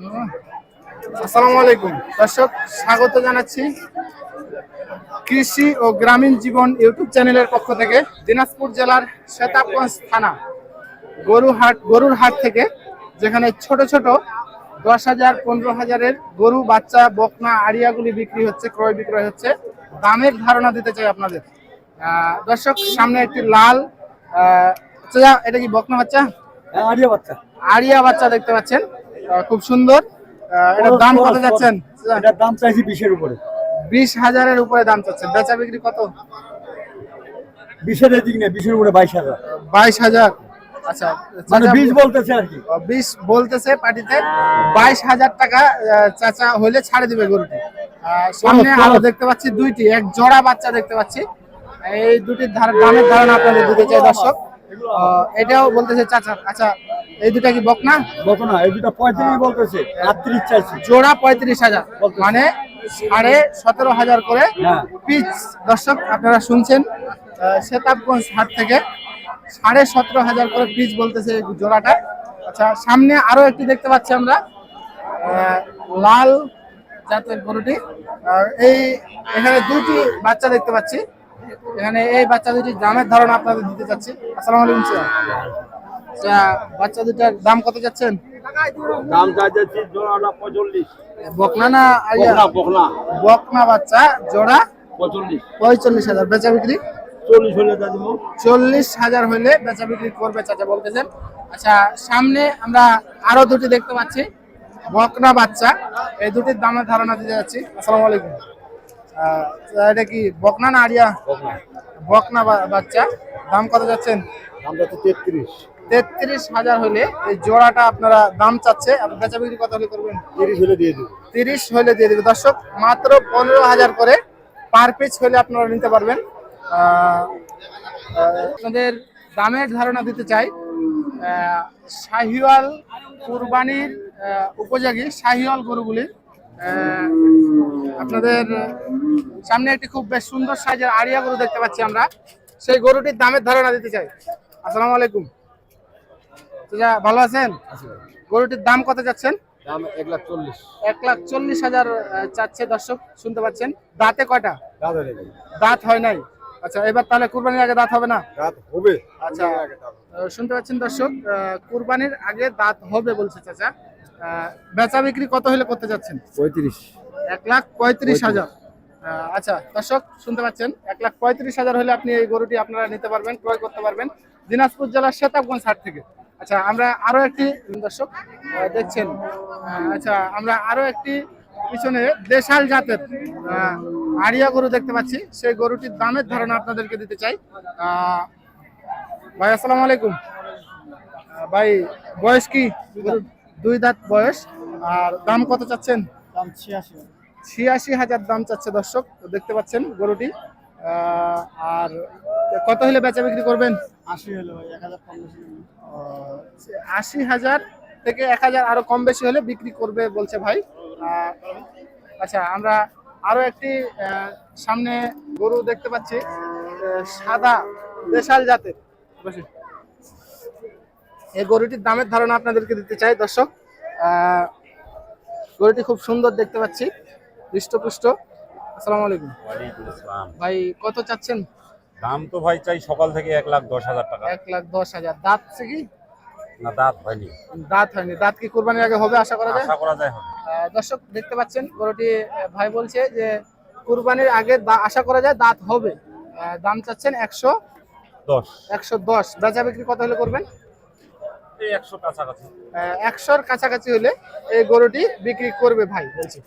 আসসালামু আলাইকুম। দর্শক স্বাগত জানাচ্ছি কৃষি ও গ্রামীণ জীবন ইউটিউব চ্যানেলের পক্ষ থেকে দিনাজপুর জেলার শেতাবগঞ্জ থানা গরুহাট গরুর হাট থেকে যেখানে ছোট ছোট দশ হাজার পনেরো হাজারের গরু বাচ্চা বকনা আড়িয়াগুলি বিক্রি হচ্ছে ক্রয় বিক্রয় হচ্ছে। দামের ধারণা দিতে চাই আপনাদের। আহ, দর্শক সামনে একটি লাল আহ, এটা কি বকনা বাচ্চা? আড়িয়া বাচ্চা। আরিয়া বাচ্চা দেখতে পাচ্ছেন। খুব সুন্দর। এটার দাম কত যাচ্ছেন? এটার দাম চাইছি বিশের উপরে। বিশ হাজারের উপরে দাম চাচ্ছেন। বেচা বিক্রি কত? বিশের এদিক নেই বিশের উপরে বাইশ হাজার। বাইশ হাজার। আচ্ছা মানে বিশ বলতেছে আর কি। বিশ বলতেছে পার্টিতে। বাইশ হাজার টাকা চাচা হলে ছাড়ে দিবে গরুটি। সামনে চলো। আরও দেখতে পাচ্ছি দুইটি। এক জোড়া বাচ্চা দেখতে পাচ্ছি। এই দুটির দামের ধারণা আপনাদের দিতে চাই দর্শক। এটাও বলতেছে চাচা। আচ্ছা এই দুটা কি বকনা? বলতো না এই দুটা পঁয়ত্রিশ বলতেছে আটত্রিশ চাইছি। জোড়া পঁয়ত্রিশ হাজার মানে সাড়ে সতেরো হাজার করে হ্যাঁ। পিচ। দর্শক আপনারা শুনছেন আহ, শেতাবগঞ্জ হাট থেকে সাড়ে সতেরো হাজার করে পিচ বলতেছে জোড়াটা। আচ্ছা সামনে আরও একটি দেখতে পাচ্ছি আমরা লাল জাতের গরুটি। আর এই এখানে দুটি বাচ্চা দেখতে পাচ্ছি। এখানে এই বাচ্চা দুটি দামের ধারণা আপনাদের দিতে চাচ্ছি। আসসালামু আলাইকুম বাচ্চা দুটার দাম কত যাচ্ছেন দাম যাচ্ছি জোড়াটা পঁয়তাল্লিশ। বকনা না? বকনা বকনা। বাচ্চা জোড়া? পঁয়তাল্লিশ। পঁয়তাল্লিশ হাজার। বেচা বিক্রি? চল্লিশ হলে চল্লিশ হাজার হইলে বেচা বিক্রি করবে চাচা বলতেছেন। আচ্ছা সামনে আমরা আরও দুটি দেখতে পাচ্ছি। বকনা বাচ্চা এই দুটির দামের ধারণা দিতে যাচ্ছি। আসসালামু আলাইকুম। আহ, এটা কি বকনা না আরিয়া? বকনা। বাচ্চা। দাম কত যাচ্ছেন? দাম যাচ্ছে তেত্রিশ। তেত্রিশ হাজার হলে এই জোড়াটা আপনারা দাম চাচ্ছে। বেচা বিক্রি কত হলে করবেন? তিরিশ হলে দিয়ে দিব। তিরিশ হলে দিয়ে দেবে। দর্শক মাত্র পনেরো হাজার করে পার পিস হলে আপনারা নিতে পারবেন। আপনাদের দামের ধারণা দিতে চাই। শাহিওয়াল কুরবানির উপযোগী শাহিওয়াল গরুগুলি। আহ, আপনাদের সামনে একটি খুব বেশ সুন্দর সাইজের আড়িয়া গরু দেখতে পাচ্ছি আমরা। সেই গরুটির দামের ধারণা দিতে চাই। আসসালামু আলাইকুম। ভালো আছেন? গরুটির দাম কত যাচ্ছেন? দাম এক লাখ চল্লিশ। এক লাখ চল্লিশ হাজার চাচ্ছে দর্শক শুনতে পাচ্ছেন। দাঁতে কয়টা? হয়ে দাঁত হয় নাই। আচ্ছা এবার তাহলে কুরবানির আগে দাঁত হবে না? রাত হবে। আচ্ছা শুনতে পাচ্ছেন দর্শক কুরবানির আগে দাঁত হবে বলছে চাচা। বেচা বিক্রি কত হলে করতে যাচ্ছেন? পঁয়ত্রিশ। এক লাখ পঁয়ত্রিশ হাজার। আচ্ছা দর্শক শুনতে পাচ্ছেন এক লাখ পঁয়ত্রিশ হাজার হলে আপনি এই গরুটি আপনারা নিতে পারবেন ক্রয় করতে পারবেন। দিনাজপুর জেলার শেতাবগঞ্জ হাট থেকে। আচ্ছা আমরা আরও একটি দর্শক দেখছেন আচ্ছা আমরা আরও একটি পিছনে দেশাল জাতের আড়িয়া গরু দেখতে পাচ্ছি। সেই গরুটির দামের ধারণা আপনাদেরকে দিতে চাই। আহ, ভাই আসসালামু আলাইকুম। ভাই বয়স কি? দুই দাঁত। বয়স। আর দাম কত চাচ্ছেন? দাম ছিয়াশি। ছিয়াশি হাজার দাম চাচ্ছে দর্শক দেখতে পাচ্ছেন গরুটি। আহ, আর কত হলে বেচা বিক্রি করবেন? আশি হলো এক হাজার আশি হাজার থেকে এক হাজার আরও কম বেশি হলে বিক্রি করবে বলছে ভাই। আহ, আচ্ছা আমরা আরও একটি আহ, সামনে গরু দেখতে পাচ্ছি সাদা দেশাল জাতের। এই গরুটির দামের ধারণা আপনাদেরকে দিতে চাই দর্শক। আহ, গরুটি খুব সুন্দর দেখতে পাচ্ছি হৃষ্টপুষ্ট। আসসালামু আলাইকুম। ভাই কত চাচ্ছেন? দাম তো ভাই চাই সকাল থেকে এক লাখ দশ হাজার টাকা। এক লাখ দশ হাজার। দাঁত কি? না দাঁত হয়নি। দাঁত হয়নি। দাঁত কি কোরবানির আগে হবে আশা করা যায়? আশা করা যায় দর্শক দেখতে পাচ্ছেন গরুটি ভাই বলছে যে কুরবানির আগে আশা করা যায় দাঁত হবে। দাম চাচ্ছেন একশো দশ। একশো দশ। বেচা বিক্রি কত হলে করবেন? এই একশো কাছাকাছি। একশোর কাছাকাছি হলে এই গরুটি বিক্রি করবে ভাই বলছে।